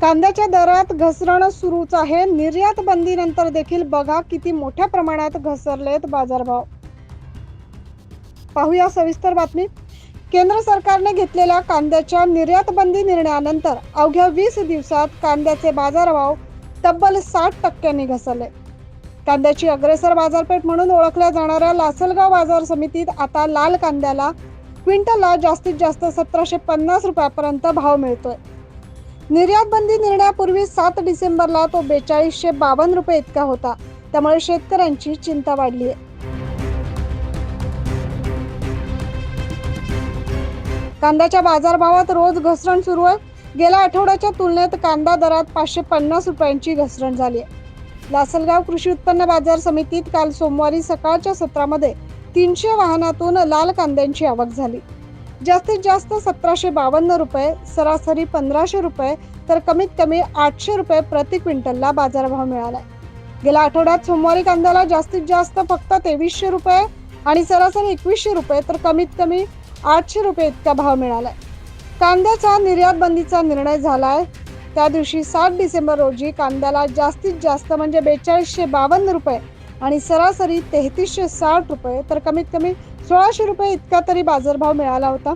कांद्याच्या दरात घसरण सुरूच आहे. निर्यात बंदीनंतर देखील बघा किती मोठ्या प्रमाणात घसरलेत बाजारभाव. पाहूया सविस्तर बातमी. केंद्र सरकारने घेतलेल्या कांद्याच्या निर्यात बंदी निर्णयानंतर अवघ्या वीस दिवसात कांद्याचे बाजारभाव तब्बल साठ टक्क्यांनी घसरले. कांद्याची अग्रेसर बाजारपेठ म्हणून ओळखल्या जाणाऱ्या लासलगाव बाजार समितीत आता लाल कांद्याला क्विंटलला जास्तीत जास्त सतराशे पन्नास रुपयापर्यंत भाव मिळतोय. निर्यात बंदी निर्णयापूर्वी सात डिसेंबरला तो बेचाळीसशे बावन्न रुपये इतका होता. त्यामुळे शेतकऱ्यांची चिंता वाढली आहे. कांद्याच्या बाजारभावात रोज घसरण सुरू आहे. गेल्या आठवड्याच्या तुलनेत कांदा दरात पाचशे पन्नास रुपयांची घसरण झाली आहे. लासलगाव कृषी उत्पन्न बाजार समितीत काल सोमवारी सकाळच्या सत्रामध्ये तीनशे वाहनातून लाल कांद्यांची आवक झाली. जास्तीत जास्त सतराशे बावन्न रुपये सरासरी पंधराशे रुपये तर कमीत कमी आठशे रुपये प्रति क्विंटलला बाजारभाव मिळालाय. गेल्या आठवड्यात सोमवारी कांद्याला जास्तीत जास्त फक्त तेवीसशे रुपये आणि सरासरी एकवीसशे रुपये तर कमीत कमी आठशे रुपये इतका भाव मिळालाय. कांद्याचा निर्यात बंदीचा निर्णय झालाय. त्या दिवशी सात डिसेंबर रोजी कांद्याला जास्तीत जास्त म्हणजे बेचाळीसशे बावन्न रुपये आणि सरासरी तेहतीसशे साठ रुपये तर कमीत कमी सोळाशे रुपये इतका तरी बाजारभाव मिळाला होता.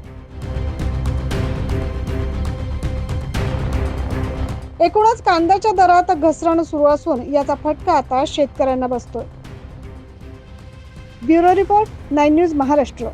एकूणच कांद्याच्या दरात घसरण सुरू असून याचा फटका आता शेतकऱ्यांना बसतोय. Bureau report nine news Maharashtra.